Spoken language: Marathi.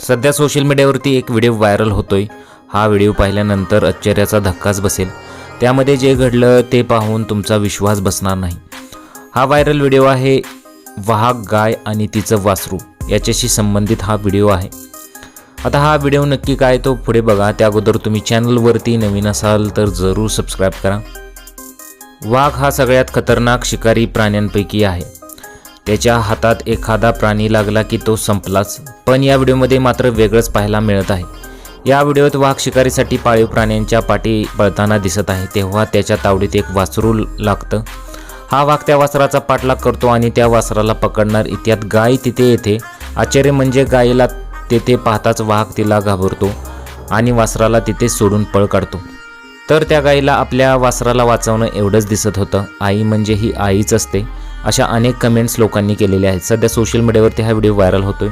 सध्या सोशल मीडियावरती एक व्हिडिओ व्हायरल होतोय. हा व्हिडिओ पाहिल्यानंतर आश्चर्याचा धक्काच बसेल. त्यामध्ये जे घडलं ते पाहून तुमचा विश्वास बसणार नाही. हा व्हायरल व्हिडिओ आहे वाहक गाय आणि तिचं वासरू. याच्याशी संबंधित हा व्हिडिओ आहे. आता हा व्हिडिओ नक्की काय तो पुढे बघा. त्या अगोदर तुम्ही चॅनलवरती नवीन असाल तर जरूर सबस्क्राईब करा. वाघ हा सगळ्यात खतरनाक शिकारी प्राण्यांपैकी आहे. त्याच्या हातात एखादा प्राणी लागला की तो संपलाच. पण या व्हिडिओमध्ये मात्र वेगळंच पाहायला मिळत आहे. या व्हिडिओत वाघ शिकारीसाठी पाळीव प्राण्यांच्या पाठी पळताना दिसत आहे. तेव्हा त्याच्या तावडीत एक वासरू लागतं. हा वाघ त्या वासराचा पाठलाग करतो आणि त्या वासराला पकडणार. इत्यात गाय तिथे येते. आश्चर्य म्हणजे गायीला तेथे पाहताच वाघ तिला घाबरतो आणि वासराला तिथे सोडून पळ काढतो. तर त्या गाईला आपल्या वासराला वाचवणं एवढंच दिसत होतं. आई म्हणजे ही आईच असते. अशा अनेक कमेंट्स लोकांनी केलेल्या आहेत. सध्या सोशल मीडियावरती हा व्हिडिओ व्हायरल होतोय.